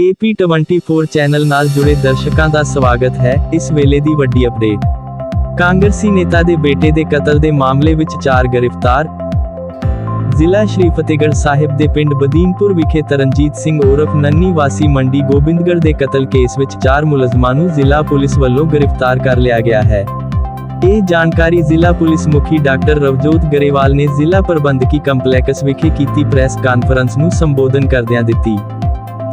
AP24 channel ਨਾਲ ਜੁੜੇ ਦਰਸ਼ਕਾਂ ਦਾ ਸਵਾਗਤ ਹੈ ਇਸ ਵੇਲੇ ਦੀ ਵੱਡੀ ਅਪਡੇਟ ਕਾਂਗਰਸੀ ਨੇਤਾ ਦੇ ਬੇਟੇ ਦੇ ਕਤਲ ਦੇ ਮਾਮਲੇ ਵਿੱਚ ਚਾਰ ਗ੍ਰਿਫਤਾਰ। ਜ਼ਿਲ੍ਹਾ ਸ਼੍ਰੀ ਫਤਿਹਗੜ੍ਹ ਸਾਹਿਬ ਦੇ ਪਿੰਡ ਬਦੀਨਪੁਰ ਵਿਖੇ ਤਰਨਜੀਤ ਸਿੰਘ ਉਰਫ ਨੰਨੀ ਵਾਸੀ ਮੰਡੀ ਗੋਬਿੰਦਗੜ੍ਹ ਦੇ ਕਤਲ ਕੇਸ ਵਿੱਚ ਚਾਰ ਮੁਲਜ਼ਮਾਂ ਨੂੰ ਜ਼ਿਲ੍ਹਾ ਪੁਲਿਸ ਵੱਲੋਂ ਗ੍ਰਿਫਤਾਰ ਕਰ ਲਿਆ ਗਿਆ ਹੈ। ਇਹ ਜਾਣਕਾਰੀ ਜ਼ਿਲ੍ਹਾ ਪੁਲਿਸ ਮੁਖੀ ਡਾਕਟਰ ਰਵਜੋਤ ਗਰੇਵਾਲ ਨੇ ਜ਼ਿਲ੍ਹਾ ਪ੍ਰਬੰਧਕੀ ਕੰਪਲੈਕਸ ਵਿਖੇ ਕੀਤੀ ਪ੍ਰੈਸ ਕਾਨਫਰੰਸ ਨੂੰ ਸੰਬੋਧਨ ਕਰਦਿਆਂ ਦਿੱਤੀ।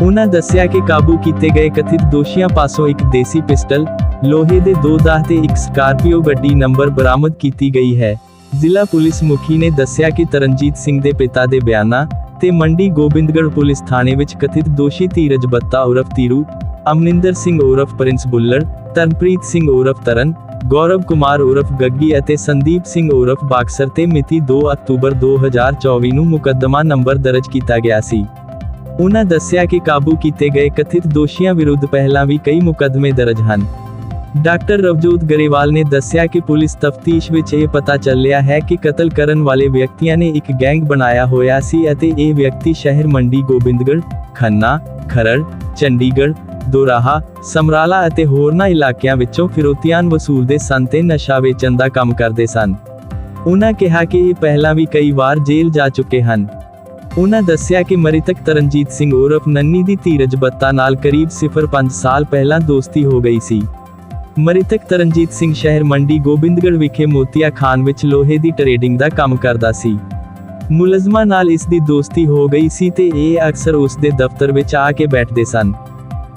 ਉਹਨਾਂ ਦੱਸਿਆ ਕਿ ਕਾਬੂ ਕੀਤੇ ਗਏ ਕਥਿਤ ਦੋਸ਼ੀਆਂ ਪਾਸੋਂ ਇੱਕ ਦੇਸੀ ਪਿਸਟਲ, ਲੋਹੇ ਦੇ ਦੋ ਦਾਹ ਤੇ ਇੱਕ ਸਕਾਰਪੀਓ ਗੱਡੀ ਨੰਬਰ ਬਰਾਮਦ ਕੀਤੀ ਗਈ ਹੈ। ਜ਼ਿਲ੍ਹਾ ਪੁਲਿਸ ਮੁਖੀ ਨੇ ਦੱਸਿਆ ਕਿ ਤਰਨਜੀਤ ਸਿੰਘ ਦੇ ਪਿਤਾ ਦੇ ਬਿਆਨਾਂ ਤੇ ਮੰਡੀ ਗੋਬਿੰਦਗੜ੍ਹ ਪੁਲਿਸ ਥਾਣੇ ਵਿੱਚ ਕਥਿਤ ਦੋਸ਼ੀ ਧੀਰਜ ਬੱਤਾ ਉਰਫ ਤੀਰੂ ਅਮਨਿੰਦਰ ਸਿੰਘ ਉਰਫ ਪ੍ਰਿੰਸ ਬੁੱਲੜ ਤਰਨਪ੍ਰੀਤ ਸਿੰਘ ਉਰਫ ਤਰਨ, ਗੌਰਵ ਕੁਮਾਰ ਉਰਫ ਗੱਗੀ ਅਤੇ ਸੰਦੀਪ ਸਿੰਘ ਉਰਫ ਬਾਕਸਰ ਤੇ ਮਿਤੀ 2 ਅਕਤੂਬਰ 2024 ਨੂੰ ਮੁਕੱਦਮਾ ਨੰਬਰ ਦਰਜ ਕੀਤਾ ਗਿਆ ਸੀ। ਉਨ੍ਹਾਂ ਦੱਸਿਆ ਕਿ ਕਾਬੂ ਕੀਤੇ ਗਏ ਕਥਿਤ ਦੋਸ਼ੀਆਂ ਵਿਰੁੱਧ ਪਹਿਲਾਂ ਵੀ ਕਈ ਮੁਕੱਦਮੇ ਦਰਜ ਹਨ। ਡਾਕਟਰ ਰਵਜੋਤ ਗਰੇਵਾਲ ਨੇ ਦੱਸਿਆ ਕਿ ਪੁਲਿਸ ਤਫਤੀਸ਼ ਵਿੱਚ ਇਹ ਪਤਾ ਚੱਲਿਆ ਹੈ ਕਿ ਕਤਲ ਕਰਨ ਵਾਲੇ ਵਿਅਕਤੀਆਂ ਨੇ ਇੱਕ ਗੈਂਗ ਬਣਾਇਆ ਹੋਇਆ ਸੀ ਅਤੇ ਇਹ ਵਿਅਕਤੀ ਸ਼ਹਿਰ ਮੰਡੀ ਗੋਬਿੰਦਗੜ੍ਹ, ਖੰਨਾ, ਖਰੜ, ਚੰਡੀਗੜ੍ਹ, ਦੋਰਾਹਾ, ਸਮਰਾਲਾ ਅਤੇ ਹੋਰਨਾਂ ਇਲਾਕਿਆਂ ਵਿੱਚੋਂ ਫਿਰੋਤੀਆਂ ਵਸੂਲਦੇ ਸਨ ਤੇ ਨਸ਼ਾ ਵੇਚਣ ਦਾ ਕੰਮ ਕਰਦੇ ਸਨ। ਉਹਨਾਂ ਕਿਹਾ ਕਿ ਇਹ ਪਹਿਲਾਂ ਵੀ ਕਈ ਵਾਰ ਜੇਲ੍ਹ ਜਾ ਚੁੱਕੇ ਹਨ। ਉਹਨਾਂ ਦੱਸਿਆ ਕਿ ਮ੍ਰਿਤਕ ਤਰਨਜੀਤ ਸਿੰਘ ਉਰਫ ਨੰਨੀ ਦੀ ਧੀਰਜ ਬੱਤਾ ਨਾਲ ਕਰੀਬ 0.5 ਸਾਲ ਪਹਿਲਾਂ ਦੋਸਤੀ ਹੋ ਗਈ ਸੀ। ਮ੍ਰਿਤਕ ਤਰਨਜੀਤ ਸਿੰਘ ਸ਼ਹਿਰ ਮੰਡੀ ਗੋਬਿੰਦਗੜ੍ਹ ਵਿਖੇ ਮੋਤੀਆ ਖਾਨ ਵਿੱਚ ਲੋਹੇ ਦੀ ਟਰੇਡਿੰਗ ਦਾ ਕੰਮ ਕਰਦਾ ਸੀ। ਮੁਲਜ਼ਮਾਂ ਨਾਲ ਇਸ ਦੀ ਦੋਸਤੀ ਹੋ ਗਈ ਸੀ ਤੇ ਇਹ ਅਕਸਰ ਉਸ ਦੇ ਦਫ਼ਤਰ ਵਿੱਚ ਆ ਕੇ ਬੈਠਦੇ ਸਨ।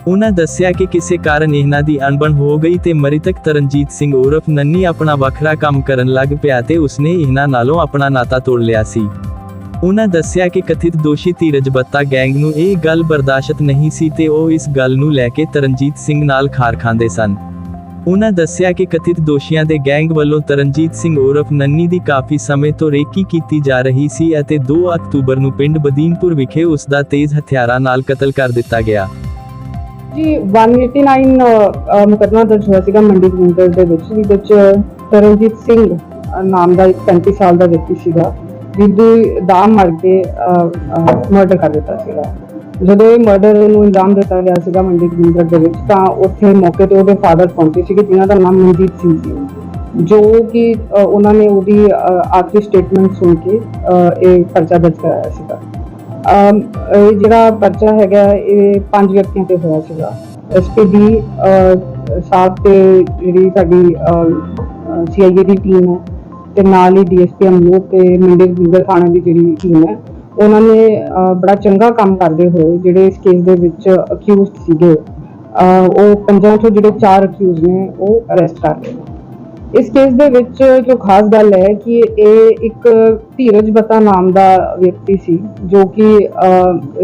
ਉਹਨਾਂ ਦੱਸਿਆ ਕਿ ਕਿਸੇ ਕਾਰਨ ਇਹਨਾਂ ਦੀ ਅਣਬਣ ਹੋ ਗਈ ਤੇ ਮ੍ਰਿਤਕ ਤਰਨਜੀਤ ਸਿੰਘ ਉਰਫ ਨੰਨੀ ਆਪਣਾ ਵੱਖਰਾ ਕੰਮ ਕਰਨ ਲੱਗ ਪਿਆ ਤੇ ਉਸਨੇ ਇਹਨਾਂ ਨਾਲੋਂ ਆਪਣਾ ਨਾਤਾ ਤੋੜ ਲਿਆ ਸੀ। ਉਨ੍ਹਾਂ ਦੱਸਿਆ ਕਿ ਕਥਿਤ ਦੋਸ਼ੀ ਧੀਰਜ ਬੱਤਾ ਗੈਂਗ ਨੂੰ ਇਹ ਗੱਲ ਬਰਦਾਸ਼ਤ ਨਹੀਂ ਸੀ ਤੇ ਉਹ ਇਸ ਗੱਲ ਨੂੰ ਲੈ ਕੇ ਤਰਨਜੀਤ ਸਿੰਘ ਨਾਲ ਖਾਰ ਖਾਂਦੇ ਸਨ। ਉਨ੍ਹਾਂ ਦੱਸਿਆ ਕਿ ਕਥਿਤ ਦੋਸ਼ੀਆਂ ਦੇ ਗੈਂਗ ਵੱਲੋਂ ਤਰਨਜੀਤ ਸਿੰਘ ਉਰਫ ਨੰਨੀ ਦੀ ਕਾਫੀ ਸਮੇਂ ਤੋਂ ਰੇਕੀ ਕੀਤੀ ਜਾ ਰਹੀ ਸੀ ਅਤੇ 2 ਅਕਤੂਬਰ ਨੂੰ ਪਿੰਡ ਬਦੀਨਪੁਰ ਵਿਖੇ ਉਸ ਦਾ ਤੇਜ਼ ਹਥਿਆਰਾਂ ਨਾਲ ਕਤਲ ਕਰ ਦਿੱਤਾ ਗਿਆ। ਜੀ 189 ਅ, ਦਰਜ ਹੋਇਆ ਸੀਗਾ ਮੰਡੀ ਗੁੰਦਰ ਦੇ ਵਿੱਚ ਜਿਹਦੇ ਵਿੱਚ ਤਰਨਜੀਤ ਸਿੰਘ ਨਾਮ ਦਾ 35 ਸਾਲ ਦਾ ਵਿਅਕਤੀ ਸੀਗਾ। ਜਿਹਦੀ ਦਾ ਮਾਰ ਕੇ ਮਰਡਰ ਕਰ ਦਿੱਤਾ ਸੀਗਾ। ਜਦੋਂ ਇਹ ਮਰਡਰ ਨੂੰ ਅੰਜਾਮ ਦਿੱਤਾ ਗਿਆ ਸੀਗਾ ਮੰਡੀ ਗੁੰਦਰ ਦੇ ਵਿੱਚ, ਤਾਂ ਉੱਥੇ ਮੌਕੇ ਤੇ ਉਹਦੇ ਫਾਦਰ ਪਹੁੰਚੇ ਸੀਗੇ, ਜਿਨ੍ਹਾਂ ਦਾ ਨਾਮ ਮਨਜੀਤ ਸਿੰਘ ਸੀ। ਜੋ ਕਿ ਉਹਨਾਂ ਨੇ ਉਹਦੀ ਆਖਰੀ ਸਟੇਟਮੈਂਟ ਸੁਣ ਕੇ ਇਹ ਪਰਚਾ ਦਰਜ ਕਰਾਇਆ ਸੀਗਾ। ਇਹ ਜਿਹੜਾ ਪਰਚਾ ਹੈਗਾ, ਇਹ ਪੰਜ ਵਿਅਕਤੀਆਂ ਤੇ ਹੋਇਆ ਸੀਗਾ। ਐਸਪੀਡੀ ਸਾਹਿਬ ਤੇ ਜਿਹੜੀ ਸਾਡੀ ਸੀਆਈਏ ਦੀ ਟੀਮ ਹੈ ਤੇ ਨਾਲ ਹੀ ਡੀਐਸਪੀ ਅਮਲੋਕ ਤੇ ਮੰਡੀ ਗੁੰਗਲ ਥਾਣੇ ਦੀ ਜਿਹੜੀ ਟੀਮ ਹੈ, ਉਹਨਾਂ ਨੇ ਬੜਾ ਚੰਗਾ ਕੰਮ ਕਰਦੇ ਹੋਏ ਜਿਹੜੇ ਇਸ ਕੇਸ ਦੇ ਵਿੱਚ ਅਕਿਊਜ਼ਡ ਸੀਗੇ ਉਹ ਪੰਜਾਂ ਤੋਂ ਜਿਹੜੇ ਚਾਰ ਅਕਿਊਜ਼ ਨੇ, ਉਹ ਅਰੈਸਟ ਕਰ ਲਏ। ਇਸ ਕੇਸ ਦੇ ਵਿੱਚ ਜੋ ਖਾਸ ਗੱਲ ਹੈ ਕਿ ਇਹ ਇੱਕ ਧੀਰਜ ਬਤਾ ਨਾਮ ਦਾ ਵਿਅਕਤੀ ਸੀ, ਜੋ ਕਿ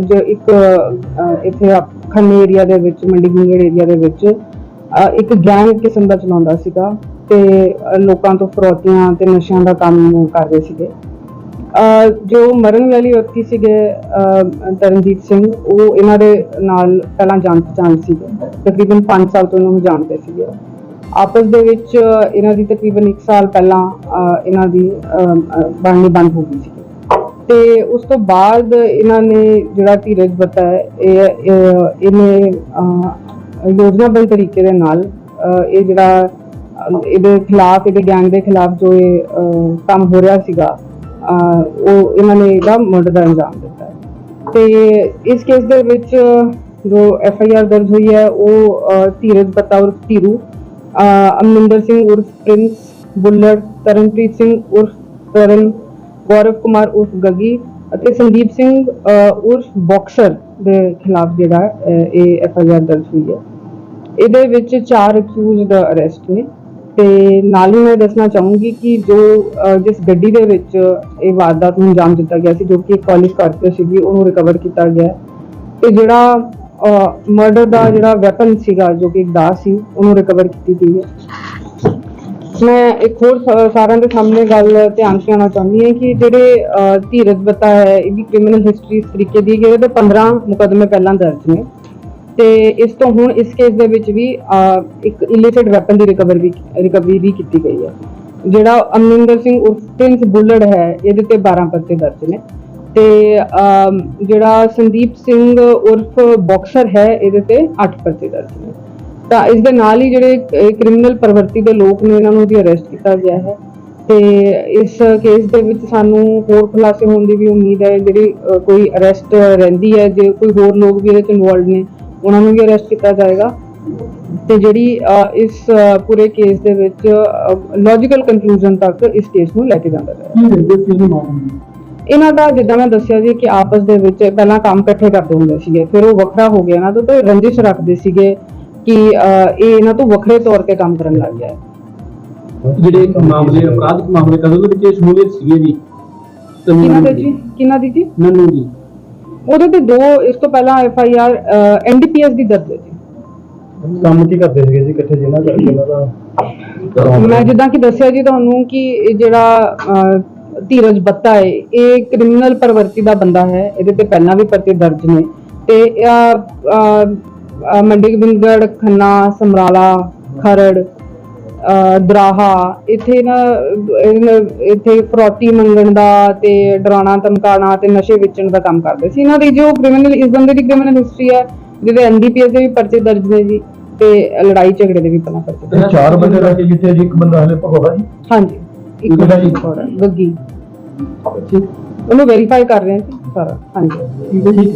ਜੋ ਇੱਕ ਇੱਥੇ ਖੰਨੇ ਏਰੀਆ ਦੇ ਵਿੱਚ, ਮੰਡੀ ਗੁੰਗੜ ਏਰੀਆ ਦੇ ਵਿੱਚ ਇੱਕ ਗੈਂਗ ਕਿਸਮ ਦਾ ਚਲਾਉਂਦਾ ਸੀਗਾ। ਤੇ ਲੋਕਾਂ ਤੋਂ ਫਰੋਤੀਆਂ ਤੇ ਨਸ਼ਿਆਂ ਦਾ ਕੰਮ ਕਰਦੇ ਸੀਗੇ। ਜੋ ਮਰਨ ਵਾਲੀ ਵਿਅਕਤੀ ਸੀਗੇ ਤਰਨਜੀਤ ਸਿੰਘ ਉਹ ਇਹਨਾਂ ਦੇ ਨਾਲ ਪਹਿਲਾਂ ਜਾਣ ਪਛਾਣ ਸੀਗੇ। ਤਕਰੀਬਨ 5 ਸਾਲ ਤੋਂ ਇਹਨੂੰ ਜਾਣਦੇ ਸੀਗੇ। ਆਪਸ ਦੇ ਵਿੱਚ ਇਹਨਾਂ ਦੀ ਤਕਰੀਬਨ 1 ਸਾਲ ਪਹਿਲਾਂ ਇਹਨਾਂ ਦੀ ਅਹ, ਬਣਨੀ ਬੰਦ ਹੋ ਗਈ ਸੀ ਤੇ ਉਸ ਤੋਂ ਬਾਅਦ ਇਹਨਾਂ ਨੇ ਜਿਹੜਾ ਧੀਰਜ ਬੱਤਾ ਹੈ ਇਹ ਇਹਨੇ ਅਹ, ਯੋਜਨਾਬੱਧ ਤਰੀਕੇ ਦੇ ਨਾਲ ਇਹ ਜਿਹੜਾ ਇਹਦੇ ਖਿਲਾਫ ਇਹਦੇ ਗੈਂਗ ਦੇ ਖਿਲਾਫ ਜੋ ਇਹ ਕੰਮ ਹੋ ਰਿਹਾ ਸੀਗਾ ਉਹ ਇਹਨਾਂ ਨੇ ਇਹਦਾ ਮਰਡਰ ਦਾ ਅੰਜਾਮ ਦਿੱਤਾ ਹੈ। ਤੇ ਇਸ ਕੇਸ ਦੇ ਵਿੱਚ ਜੋ ਐਫ ਆਈ ਆਰ ਦਰਜ ਹੋਈ ਹੈ ਉਹ ਧੀਰਜ ਬੱਤਾ ਉਰਫ ਧੀਰੂ ਅਹ, ਅਮਰਿੰਦਰ ਸਿੰਘ ਉਰਫ ਪ੍ਰਿੰਸ ਬੁੱਲਰ ਤਰਨਪ੍ਰੀਤ ਸਿੰਘ ਉਰਫ ਤਰਨ ਗੌਰਵ ਕੁਮਾਰ ਉਰਫ ਗੱਗੀ ਅਤੇ ਸੰਦੀਪ ਸਿੰਘ ਉਰਫ ਬਾਕਸਰ ਦੇ ਖਿਲਾਫ ਜਿਹੜਾ ਇਹ ਐਫ ਆਈ ਆਰ ਦਰਜ ਹੋਈ ਹੈ ਇਹਦੇ ਵਿੱਚ ਚਾਰ ਅਕਿਊਜ਼ਡ ਅਰੈਸਟ ਨੇ ਤੇ ਨਾਲ ਹੀ ਮੈਂ ਦੱਸਣਾ ਚਾਹੂੰਗੀ ਕਿ ਜੋ ਜਿਸ ਗੱਡੀ ਦੇ ਵਿੱਚ ਇਹ ਵਾਰਦਾਤ ਨੂੰ ਅੰਜਾਮ ਦਿੱਤਾ ਗਿਆ ਸੀ ਜੋ ਕਿ ਇੱਕ ਕਾਲਜ ਕਾਰਪੋ ਸੀਗੀ ਉਹਨੂੰ ਰਿਕਵਰ ਕੀਤਾ ਗਿਆ ਹੈ। ਤੇ ਜਿਹੜਾ ਮਰਡਰ ਦਾ ਜਿਹੜਾ ਵੈਪਨ ਸੀਗਾ ਜੋ ਕਿ ਇੱਕ ਦਾ ਸੀ ਉਹਨੂੰ ਰਿਕਵਰ ਕੀਤੀ ਗਈ ਹੈ ਮੈਂ ਇੱਕ ਹੋਰ ਸਾਰਿਆਂ ਦੇ ਸਾਹਮਣੇ ਗੱਲ ਧਿਆਨ ਚ ਚਾਹੁੰਦੀ ਹਾਂ ਕਿ ਜਿਹੜੇ ਅਹ, ਧੀਰਜ ਬੱਤਾ ਹੈ ਇਹਦੀ ਕ੍ਰਿਮੀਨਲ ਹਿਸਟਰੀ ਇਸ ਤਰੀਕੇ ਦੀ ਕਿ ਇਹਦੇ 15 ਮੁਕੱਦਮੇ ਪਹਿਲਾਂ ਦਰਜ ਨੇ ਤੇ ਇਸ ਤੋਂ ਹੁਣ ਇਸ ਕੇਸ ਦੇ ਵਿੱਚ ਵੀ ਇੱਕ ਇਲੀਸਿਟ ਵੈਪਨ ਦੀ ਰਿਕਵਰ ਵੀ ਰਿਕਵਰੀ ਵੀ ਕੀਤੀ ਗਈ ਹੈ। ਜਿਹੜਾ ਅਮਰਿੰਦਰ ਸਿੰਘ ਉਰਫ ਪ੍ਰਿੰਸ ਬੁੱਲੜ ਹੈ, ਇਹਦੇ ਤੇ 12 ਪਰਚੇ ਦਰਜ ਨੇ। ਤੇ ਜਿਹੜਾ ਸੰਦੀਪ ਸਿੰਘ ਉਰਫ ਬਾਕਸਰ ਹੈ, ਇਹਦੇ ਤੇ 8 ਪਰਚੇ ਦਰਜ ਨੇ। ਤਾਂ ਇਸ ਦੇ ਨਾਲ ਹੀ ਜਿਹੜੇ ਕ੍ਰਿਮੀਨਲ ਪ੍ਰਵਰਤੀ ਦੇ ਲੋਕ ਨੇ, ਇਹਨਾਂ ਨੂੰ ਵੀ ਅਰੈਸਟ ਕੀਤਾ ਗਿਆ ਹੈ। ਤੇ ਇਸ ਕੇਸ ਦੇ ਵਿੱਚ ਸਾਨੂੰ ਹੋਰ ਖੁਲਾਸੇ ਹੋਣ ਦੀ ਵੀ ਉਮੀਦ ਹੈ, ਜਿਹੜੀ ਕੋਈ ਅਰੈਸਟ ਰਹਿੰਦੀ ਹੈ, ਜੇ ਕੋਈ ਹੋਰ ਲੋਕ ਵੀ ਇਹਦੇ ਚ ਇਨਵੋਲਡ ਨੇ ਉਹਨਾਂ ਨੂੰ ਵੀ ਅਰੈਸਟ ਕੀਤਾ ਜਾਏਗਾ। ਤੇ ਜਿਹੜੀ ਇਸ ਪੂਰੇ ਕੇਸ ਦੇ ਵਿੱਚ ਲੌਜੀਕਲ ਕਨਕਲੂਜਨ ਤੱਕ ਇਸ ਕੇਸ ਨੂੰ ਲੈ ਕੇ ਜਾਂਦਾ ਸੀ ਇਹਨੂੰ ਦਾ ਜਿੱਦਾਂ ਮੈਂ ਦੱਸਿਆ ਜੀ ਕਿ ਆਪਸ ਦੇ ਵਿੱਚ ਪਹਿਲਾਂ ਕੰਮ ਇਕੱਠੇ ਕਰਦੇ ਹੁੰਦੇ ਸੀਗੇ ਫਿਰ ਉਹ ਵੱਖਰਾ ਹੋ ਗਿਆ ਨਾ ਤਾਂ ਤੇ ਰੰਜਿਸ਼ ਰੱਖਦੇ ਸੀਗੇ ਕਿ ਇਹ ਇਹਨਾਂ ਤੋਂ ਵੱਖਰੇ ਤੌਰ ਤੇ ਕੰਮ ਕਰਨ ਲੱਗ ਗਿਆ। ਜਿਹੜੇ ਮਾਮਲੇ ਅਪਰਾਧਿਕ ਮਾਮਲੇ ਕਦੋਂ ਦੇ ਵਿੱਚ ਸ਼ਮੂਲੀਅਤ ਸੀਗੇ ਜੀ? ਕਿਹਨਾਂ ਦੇ ਜੀ? ਕਿਹਨਾਂ ਦੀ ਜੀ? ਨੰਨੂ ਜੀ ਉਹਦੇ ਤੇ ਦੋ ਇਸ ਤੋਂ ਪਹਿਲਾਂ ਐਫ ਆਈ ਆਰ ਐਨਡੀਪੀਐਸ ਦੀ ਦਰਜ ਹੈ ਜੀ ਕੰਮ ਕੀ ਕਰਦੇ ਸੀਗੇ ਜੀ ਇਕੱਠੇ ਜਿਨ੍ਹਾਂ ਦਾ ਜਿਨ੍ਹਾਂ ਦਾ? ਮੈਂ ਜਿੱਦਾਂ ਕਿ ਦੱਸਿਆ ਜੀ ਤੁਹਾਨੂੰ ਕਿ ਇਹ ਜਿਹੜਾ ਅਹ, ਧੀਰਜ ਬੱਤਾ ਹੈ ਇਹ ਕ੍ਰਿਮੀਨਲ ਪ੍ਰਵਰਤੀ ਦਾ ਬੰਦਾ ਹੈ ਇਹਦੇ ਤੇ ਪਹਿਲਾਂ ਵੀ ਪਰਚੇ ਦਰਜ ਨੇ। ਤੇ ਅਹ, ਅਹ, ਮੰਡੀ ਗੋਬਿੰਦਗੜ੍ਹ ਖੰਨਾ ਸਮਰਾਲਾ ਖਰੜ ਦਰਾਹਾ ਇੱਥੇ ਨਾ ਇੱਥੇ ਫਰੋਤੀ ਮੰਗਣ ਦਾ ਤੇ ਡਰਾਣਾ ਧਮਕਾਉਣਾ ਤੇ ਨਸ਼ੇ ਵੇਚਣ ਦਾ ਕੰਮ ਕਰਦੇ ਸੀ। ਇਹਨਾਂ ਦੀ ਜੋ ਕ੍ਰਿਮੀਨਲ ਇਸ ਬੰਦੇ ਦੀ ਕ੍ਰਿਮੀਨਲ ਹਿਸਟਰੀ ਹੈ ਜਿਹਦੇ ਐਨਡੀਪੀਐਸ ਦੇ ਵੀ ਪਰਚੇ ਦਰਜ ਨੇ ਜੀ ਤੇ ਲੜਾਈ ਝਗੜੇ ਦੇ ਵੀ ਪਹਿਲਾਂ ਪਰਚੇ ਚਾਰ ਬੰਦੇ ਰੱਖੇ ਜਿੱਥੇ ਜੀ ਇੱਕ ਬੰਦਾ ਹਲੇ ਭਗੌੜਾ ਜੀ? ਹਾਂਜੀ। ਇੱਕ ਜਿਹੜਾ ਜੀ? ਗੱਗੀ ਉਹਨੂੰ ਵੈਰੀਫਾਈ ਕਰ ਰਹੇ ਹਾਂ ਜੀ ਸਾਰਾ। ਹਾਂਜੀ। ਠੀਕ ਹੈ ਜੀ।